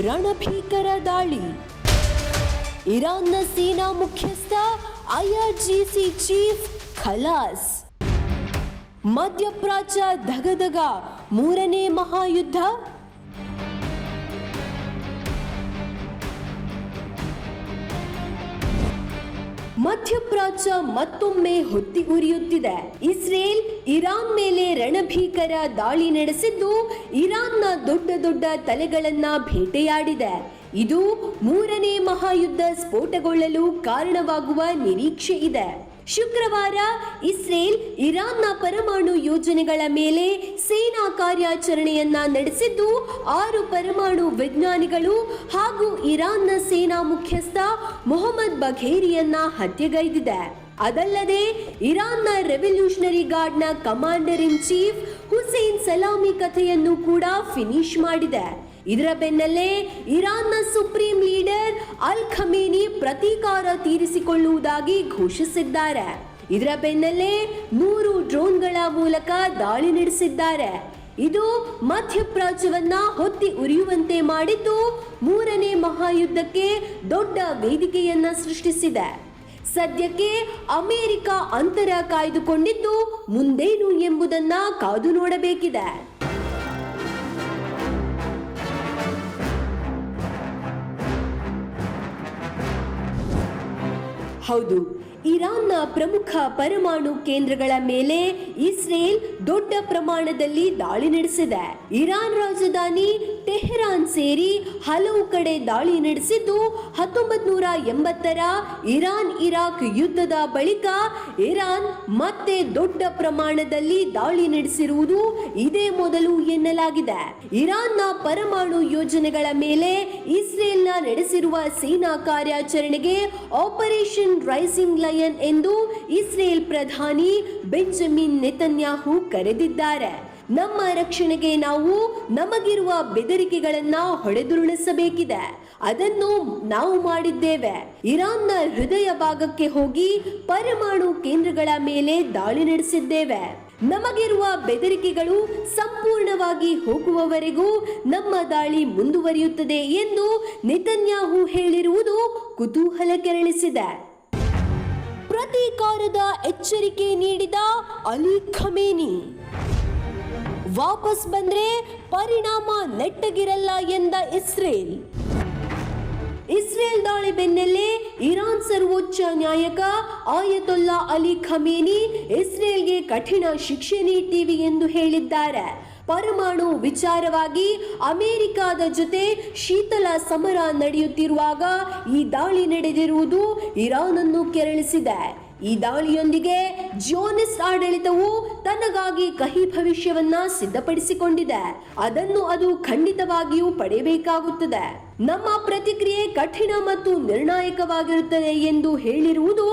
ರಣಭೀಕರ ದಾಳಿ. ಇರಾನ್ನ ಸೇನಾ ಮುಖ್ಯಸ್ಥ ಐಆರ್ಜಿಸಿ ಚೀಫ್ ಖಲಾಸ್. ಮಧ್ಯಪ್ರಾಚ್ಯ ಧಗಧಗ ಮೂರನೇ ಮಹಾಯುದ್ಧ ಮಧ್ಯಪ್ರಾಚ್ಯ ಮತ್ತೊಮ್ಮೆ ಹೊತ್ತಿಗುರಿಯುತ್ತಿದೆ ಇಸ್ರೇಲ್ ಇರಾನ್ ಮೇಲೆ ರಣಭೀಕರ ದಾಳಿ ನಡೆಸಿದ್ದು ಇರಾನ್ನ ದೊಡ್ಡ ದೊಡ್ಡ ತಲೆಗಳನ್ನ ಬೇಟೆಯಾಡಿದೆ. ಇದು ಮೂರನೇ ಮಹಾಯುದ್ಧ ಸ್ಫೋಟಗೊಳ್ಳಲು ಕಾರಣವಾಗುವ ನಿರೀಕ್ಷೆ ಇದೆ. ಶುಕ್ರವಾರ ಇಸ್ರೇಲ್ ಇರಾನ್ನ ಪರಮಾಣು ಯೋಜನೆಗಳ ಮೇಲೆ ಸೇನಾ ಕಾರ್ಯಾಚರಣೆಯನ್ನ ನಡೆಸಿದ್ದು, ಆರು ಪರಮಾಣು ವಿಜ್ಞಾನಿಗಳು ಹಾಗೂ ಇರಾನ್ನ ಸೇನಾ ಮುಖ್ಯಸ್ಥ ಮೊಹಮ್ಮದ್ ಬಘೇರಿಯನ್ನ ಹತ್ಯೆಗೈದಿದೆ. ಅದಲ್ಲದೆ, ಇರಾನ್ನ revolutionary ಗಾರ್ಡ್ನ commander in chief Hussein Salami ಕಥೆಯನ್ನು ಕೂಡ ಫಿನಿಶ್ ಮಾಡಿದೆ. ಇದರ ಬೆನ್ನಲ್ಲೇ ಇರಾನ್ನ ಸುಪ್ರೀಂ ಲೀಡರ್ ಅಲ್ ಖಮೇನಿ ಪ್ರತೀಕಾರ ತೀರಿಸಿಕೊಳ್ಳುವುದಾಗಿ ಘೋಷಿಸಿದ್ದಾರೆ. ಇದರ ಬೆನ್ನಲ್ಲೇ ನೂರು ಡ್ರೋನ್ಗಳ ಮೂಲಕ ದಾಳಿ ನಡೆಸಿದ್ದಾರೆ. ಇದು ಮಧ್ಯಪ್ರಾಚ್ಯವನ್ನ ಹೊತ್ತಿ ಉರಿಯುವಂತೆ ಮಾಡಿದ್ದು ಮೂರನೇ ಮಹಾಯುದ್ಧಕ್ಕೆ ದೊಡ್ಡ ವೇದಿಕೆಯನ್ನ ಸೃಷ್ಟಿಸಿದೆ. ಸದ್ಯಕ್ಕೆ ಅಮೆರಿಕ ಅಂತರ ಕಾಯ್ದುಕೊಂಡಿದ್ದು ಮುಂದೇನು ಎಂಬುದನ್ನ ಕಾದು ನೋಡಬೇಕಿದೆ. ಹೌದು. ಇರಾನ್ನ ಪ್ರಮುಖ ಪರಮಾಣು ಕೇಂದ್ರಗಳ ಮೇಲೆ ಇಸ್ರೇಲ್ ದೊಡ್ಡ ಪ್ರಮಾಣದಲ್ಲಿ ದಾಳಿ ನಡೆಸಿದೆ. ಇರಾನ್ ರಾಜಧಾನಿ ಟೆಹರಾನ್ ಸೇರಿ ಹಲವು ಕಡೆ ದಾಳಿ ನಡೆಸಿದ್ದು ಹತ್ತೊಂಬತ್ತು ನೂರ ಎಂಬತ್ತರ ಇರಾನ್ ಇರಾಕ್ ಯುದ್ಧದ ಬಳಿಕ ಇರಾನ್ ಮತ್ತೆ ದೊಡ್ಡ ಪ್ರಮಾಣದಲ್ಲಿ ದಾಳಿ ನಡೆಸಿರುವುದು ಇದೇ ಮೊದಲು ಎನ್ನಲಾಗಿದೆ. ಇರಾನ್ನ ಪರಮಾಣು ಯೋಜನೆಗಳ ಮೇಲೆ ಇಸ್ರೇಲ್ನ ನಡೆಸಿರುವ ಸೇನಾ ಕಾರ್ಯಾಚರಣೆಗೆ ಆಪರೇಷನ್ ರೈಸಿಂಗ್ ಲಯನ್ ಎಂದು ಇಸ್ರೇಲ್ ಪ್ರಧಾನಿ ಬೆಂಜಮಿನ್ ನೆತನ್ಯಾಹು ಕರೆದಿದ್ದಾರೆ. ನಮ್ಮ ರಕ್ಷಣೆಗೆ ನಾವು ನಮಗಿರುವ ಬೆದರಿಕೆಗಳನ್ನ ಹೊಡೆದುರುಳಿಸಬೇಕಿದೆ. ಅದನ್ನು ನಾವು ಮಾಡಿದ್ದೇವೆ. ಇರಾನ್ನ ಹೃದಯ ಭಾಗಕ್ಕೆ ಹೋಗಿ ಪರಮಾಣು ಕೇಂದ್ರಗಳ ಮೇಲೆ ದಾಳಿ ನಡೆಸಿದ್ದೇವೆ. ನಮಗಿರುವ ಬೆದರಿಕೆಗಳು ಸಂಪೂರ್ಣವಾಗಿ ಹೋಗುವವರೆಗೂ ನಮ್ಮ ದಾಳಿ ಮುಂದುವರಿಯುತ್ತದೆ ಎಂದು ನಿತನ್ಯಾಹು ಹೇಳಿರುವುದು ಕುತೂಹಲ ಕೆರಳಿಸಿದೆ ಪ್ರತೀಕಾರದ ಎಚ್ಚರಿಕೆ ನೀಡಿದ ಅಲಿ ಖಮೇನಿ. ವಾಪಸ್ ಬಂದ್ರೆ ಪರಿಣಾಮ ನೆಟ್ಟಗಿರಲ್ಲ ಎಂದ ಇಸ್ರೇಲ್. ಇಸ್ರೇಲ್ ದಾಳಿ ಬೆನ್ನಲ್ಲೇ ಇರಾನ್ ಸರ್ವೋಚ್ಚ ನ್ಯಾಯಕ ಆಯತೊಲ್ಲಾ ಅಲಿ ಖಮೇನಿ ಇಸ್ರೇಲ್ಗೆ ಕಠಿಣ ಶಿಕ್ಷೆ ನೀಡ್ತೀವಿ ಎಂದು ಹೇಳಿದ್ದಾರೆ. ಪರಮಾಣು ವಿಚಾರವಾಗಿ ಅಮೆರಿಕದ ಜೊತೆ ಶೀತಲ ಸಮರ ನಡೆಯುತ್ತಿರುವಾಗ ಈ ದಾಳಿ ನಡೆದಿರುವುದು ಇರಾನ್ ಅನ್ನು ಕೆರಳಿಸಿದೆ. ಈ ದಾಳಿಯೊಂದಿಗೆ ಜೋನಿಸ್ ಆಡಳಿತವು ತನಗಾಗಿ ಕಹಿ ಭವಿಷ್ಯವನ್ನ ಸಿದ್ಧಪಡಿಸಿಕೊಂಡಿದೆ. ಅದನ್ನು ಅದು ಖಂಡಿತವಾಗಿಯೂ ಪಡೆಯಬೇಕಾಗುತ್ತದೆ. ನಮ್ಮ ಪ್ರತಿಕ್ರಿಯೆ ಕಠಿಣ ಮತ್ತು ನಿರ್ಣಾಯಕವಾಗಿರುತ್ತದೆ ಎಂದು ಹೇಳಿರುವುದು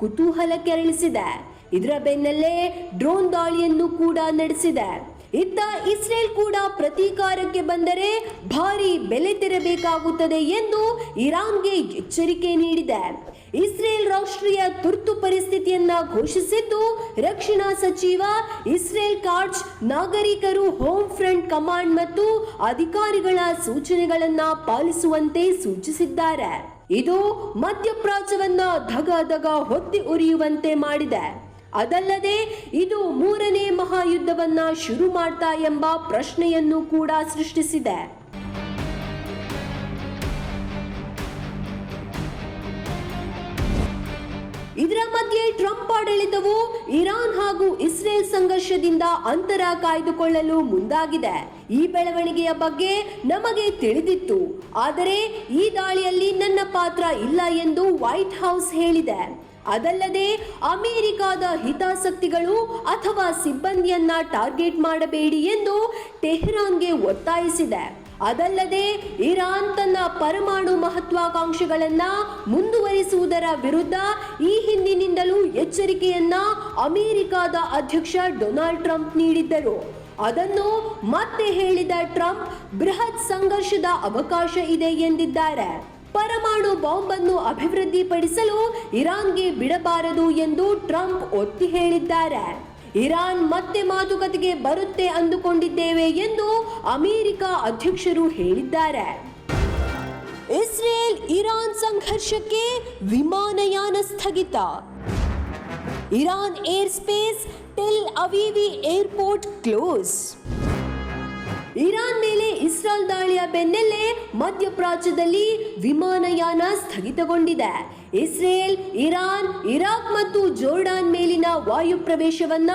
ಕುತೂಹಲ ಕೆರಳಿಸಿದೆ ಇದರ ಬೆನ್ನಲ್ಲೇ ಡ್ರೋನ್ ದಾಳಿಯನ್ನು ಕೂಡ ನಡೆಸಿದೆ. ಇತ್ತ ಇಸ್ರೇಲ್ ಕೂಡ ಪ್ರತೀಕಾರಕ್ಕೆ ಬಂದರೆ ಭಾರಿ ಬೆಲೆ ತೆರಬೇಕಾಗುತ್ತದೆ ಎಂದು ಇರಾನ್ಗೆ ಎಚ್ಚರಿಕೆ ನೀಡಿದೆ. ಇಸ್ರೇಲ್ ರಾಷ್ಟ್ರೀಯ ತುರ್ತು ಪರಿಸ್ಥಿತಿಯನ್ನ ಘೋಷಿಸಿದ್ದು ರಕ್ಷಣಾ ಸಚಿವ ಇಸ್ರೇಲ್ ಕಾರ್ಡ್ಸ್ ನಾಗರಿಕರು ಹೋಮ್ ಫ್ರಂಟ್ ಕಮಾಂಡ್ ಮತ್ತು ಅಧಿಕಾರಿಗಳ ಸೂಚನೆಗಳನ್ನ ಪಾಲಿಸುವಂತೆ ಸೂಚಿಸಿದ್ದಾರೆ. ಇದು ಮಧ್ಯಪ್ರಾಚ್ಯವನ್ನ ಧಗ ಧಗ ಹೊತ್ತಿ ಉರಿಯುವಂತೆ ಮಾಡಿದೆ. ಅದಲ್ಲದೆ ಇದು ಮೂರನೇ ಮಹಾಯುದ್ಧವನ್ನ ಶುರು ಮಾಡ್ತಾ ಎಂಬ ಪ್ರಶ್ನೆಯನ್ನು ಕೂಡ ಸೃಷ್ಟಿಸಿದೆ. ಇದರ ಮಧ್ಯೆ ಟ್ರಂಪ್ ಆಡಳಿತವು ಇರಾನ್ ಹಾಗೂ ಇಸ್ರೇಲ್ ಸಂಘರ್ಷದಿಂದ ಅಂತರ ಕಾಯ್ದುಕೊಳ್ಳಲು ಮುಂದಾಗಿದೆ. ಈ ಬೆಳವಣಿಗೆಯ ಬಗ್ಗೆ ನಮಗೆ ತಿಳಿದಿತ್ತು. ಆದರೆ ಈ ದಾಳಿಯಲ್ಲಿ ನನ್ನ ಪಾತ್ರ ಇಲ್ಲ ಎಂದು ವೈಟ್ ಹೌಸ್ ಹೇಳಿದೆ. ಅದಲ್ಲದೆ ಅಮೆರಿಕದ ಹಿತಾಸಕ್ತಿಗಳು ಅಥವಾ ಸಿಬ್ಬಂದಿಯನ್ನ ಟಾರ್ಗೆಟ್ ಮಾಡಬೇಡಿ ಎಂದು ಟೆಹ್ರಾನ್ಗೆ ಒತ್ತಾಯಿಸಿದೆ. ಅದಲ್ಲದೆ ಇರಾನ್ ತನ್ನ ಪರಮಾಣು ಮಹತ್ವಾಕಾಂಕ್ಷೆಗಳನ್ನ ಮುಂದುವರಿಸುವುದರ ವಿರುದ್ಧ ಈ ಹಿಂದಿನಿಂದಲೂ ಎಚ್ಚರಿಕೆಯನ್ನ ಅಮೆರಿಕದ ಅಧ್ಯಕ್ಷ ಡೊನಾಲ್ಡ್ ಟ್ರಂಪ್ ನೀಡಿದ್ದರು. ಅದನ್ನು ಮತ್ತೆ ಹೇಳಿದ ಟ್ರಂಪ್, ಬೃಹತ್ ಸಂಘರ್ಷದ ಅವಕಾಶ ಇದೆ ಎಂದಿದ್ದಾರೆ. ಪರಮಾಣು ಬಾಂಬ್ ಅನ್ನು ಅಭಿವೃದ್ಧಿಪಡಿಸಲು ಇರಾನ್ಗೆ ಬಿಡಬಾರದು ಎಂದು ಟ್ರಂಪ್ ಒತ್ತಿ ಹೇಳಿದ್ದಾರೆ. ಇರಾನ್ ಮತ್ತೆ ಮಾತುಕತೆಗೆ ಬರುತ್ತೆ ಅಂದುಕೊಂಡಿದ್ದೇವೆ ಎಂದು ಅಮೆರಿಕ ಅಧ್ಯಕ್ಷರು ಹೇಳಿದ್ದಾರೆ. ಇಸ್ರೇಲ್ ಇರಾನ್ ಸಂಘರ್ಷಕ್ಕೆ ವಿಮಾನಯಾನ ಸ್ಥಗಿತ. Iran air space Tel Aviv airport close. Iran ಮೇಲೆ ಇಸ್ರಾಲ್ ದಾಳಿಯ ಬೆನ್ನಲ್ಲೇ ಮಧ್ಯಪ್ರಾಚ್ಯದಲ್ಲಿ ವಿಮಾನಯಾನ ಸ್ಥಗಿತಗೊಂಡಿದೆ. ಇಸ್ರೇಲ್, ಇರಾನ್, ಇರಾಕ್ ಮತ್ತು ಜೋರ್ಡಾನ್ ಮೇಲಿನ ವಾಯು ಪ್ರವೇಶವನ್ನ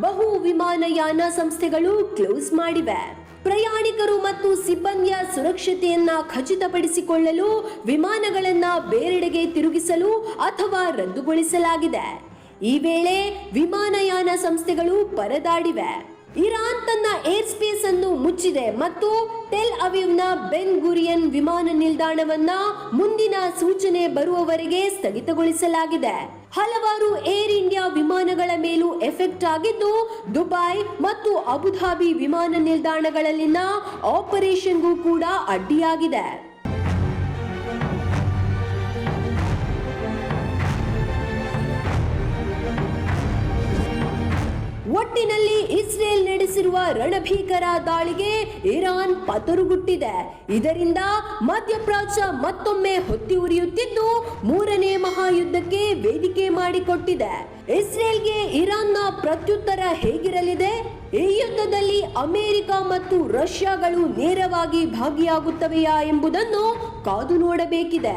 ಬಹು ವಿಮಾನಯಾನ ಸಂಸ್ಥೆಗಳು ಕ್ಲೋಸ್ ಮಾಡಿವೆ. ಪ್ರಯಾಣಿಕರು ಮತ್ತು ಸಿಬ್ಬಂದಿಯ ಸುರಕ್ಷತೆಯನ್ನ ಖಚಿತಪಡಿಸಿಕೊಳ್ಳಲು, ವಿಮಾನಗಳನ್ನ ಬೇರೆಡೆಗೆ ತಿರುಗಿಸಲು ಅಥವಾ ರದ್ದುಗೊಳಿಸಲಾಗಿದೆ. ಈ ವೇಳೆ ವಿಮಾನಯಾನ ಸಂಸ್ಥೆಗಳು ಪರದಾಡಿವೆ. ಇರಾನ್ ತನ್ನ ಏರ್ ಸ್ಪೇಸ್ ಅನ್ನು ಮುಚ್ಚಿದೆ ಮತ್ತು ಟೆಲ್ ಅವಿವ್ನ ಬೆನ್ ಗುರಿಯನ್ ವಿಮಾನ ನಿಲ್ದಾಣವನ್ನ ಮುಂದಿನ ಸೂಚನೆ ಬರುವವರೆಗೆ ಸ್ಥಗಿತಗೊಳಿಸಲಾಗಿದೆ. ಹಲವಾರು ಏರ್ ಇಂಡಿಯಾ ವಿಮಾನಗಳ ಮೇಲೂ ಎಫೆಕ್ಟ್ ಆಗಿದ್ದು, ದುಬೈ ಮತ್ತು ಅಬುಧಾಬಿ ವಿಮಾನ ನಿಲ್ದಾಣಗಳಲ್ಲಿನ ಆಪರೇಷನ್ಗೂ ಕೂಡ ಅಡ್ಡಿಯಾಗಿದೆ. ಒಟ್ಟಿನಲ್ಲಿ ಇಸ್ರೇಲ್ ನಡೆಸಿರುವ ರಣಭೀಕರ ದಾಳಿಗೆ ಇರಾನ್ ಪತರುಗುಟ್ಟಿದೆ. ಇದರಿಂದ ಮಧ್ಯಪ್ರಾಚ್ಯ ಮತ್ತೊಮ್ಮೆ ಹೊತ್ತಿ ಉರಿಯುತ್ತಿದ್ದು ಮೂರನೇ ಮಹಾಯುದ್ಧಕ್ಕೆ ವೇದಿಕೆ ಮಾಡಿಕೊಟ್ಟಿದೆ. ಇಸ್ರೇಲ್ಗೆ ಇರಾನ್ನ ಪ್ರತ್ಯುತ್ತರ ಹೇಗಿರಲಿದೆ? ಈ ಯುದ್ಧದಲ್ಲಿ ಅಮೆರಿಕ ಮತ್ತು ರಷ್ಯಾಗಳು ನೇರವಾಗಿ ಭಾಗಿಯಾಗುತ್ತವೆಯಾ ಎಂಬುದನ್ನು ಕಾದು ನೋಡಬೇಕಿದೆ.